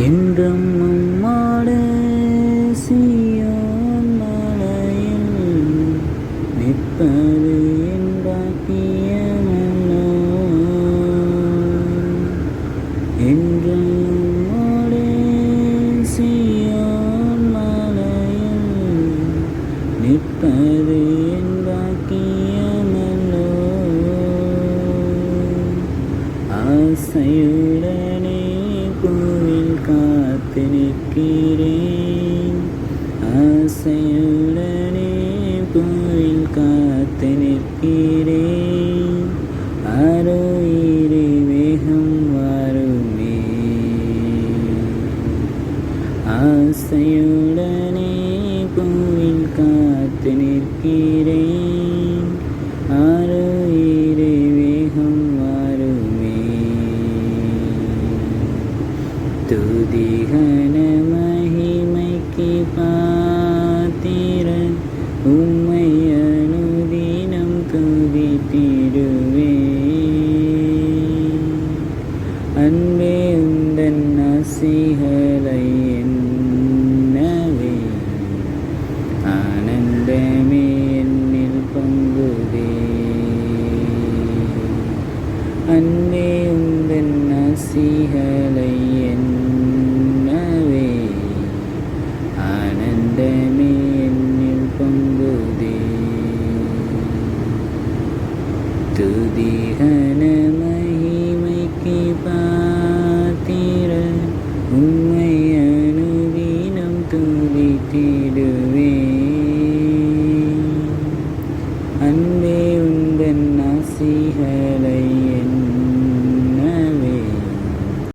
என்றும் உம்மோடு சீயோன் மலையில் நிற்பது என் என்றும் உம்மோடு சீயோன் மலையில் நிற்பது என் ஆசையுடனே காத்து நிற்கிறேன் ஆசையுடனே கோவில் காத்து நிற்கிறேன். அருயிரே வேகம் வருமே. ஆசையுடனே கோவில் காத்து நிற்கிறேன். ஆரோயிரே வேகம் வருமே துதிகன மகிமைக்கு பாத்திர உம்மை அனுதினம் துதித்திடுவே. அன்பே உந்தன் ஆசிகளை என்னவே ஆனந்தமே என்னில் பங்குதே. அன்பே உந்தன் ஆசிகளை என் അന്തമേ എന്നിൽ പൊങ്കുതേ துதிகன மகிமைக்கு பாத்திர உண்மை அனுதினம் துதித்திடுவே அன்பே உந்தன் நாசிகளை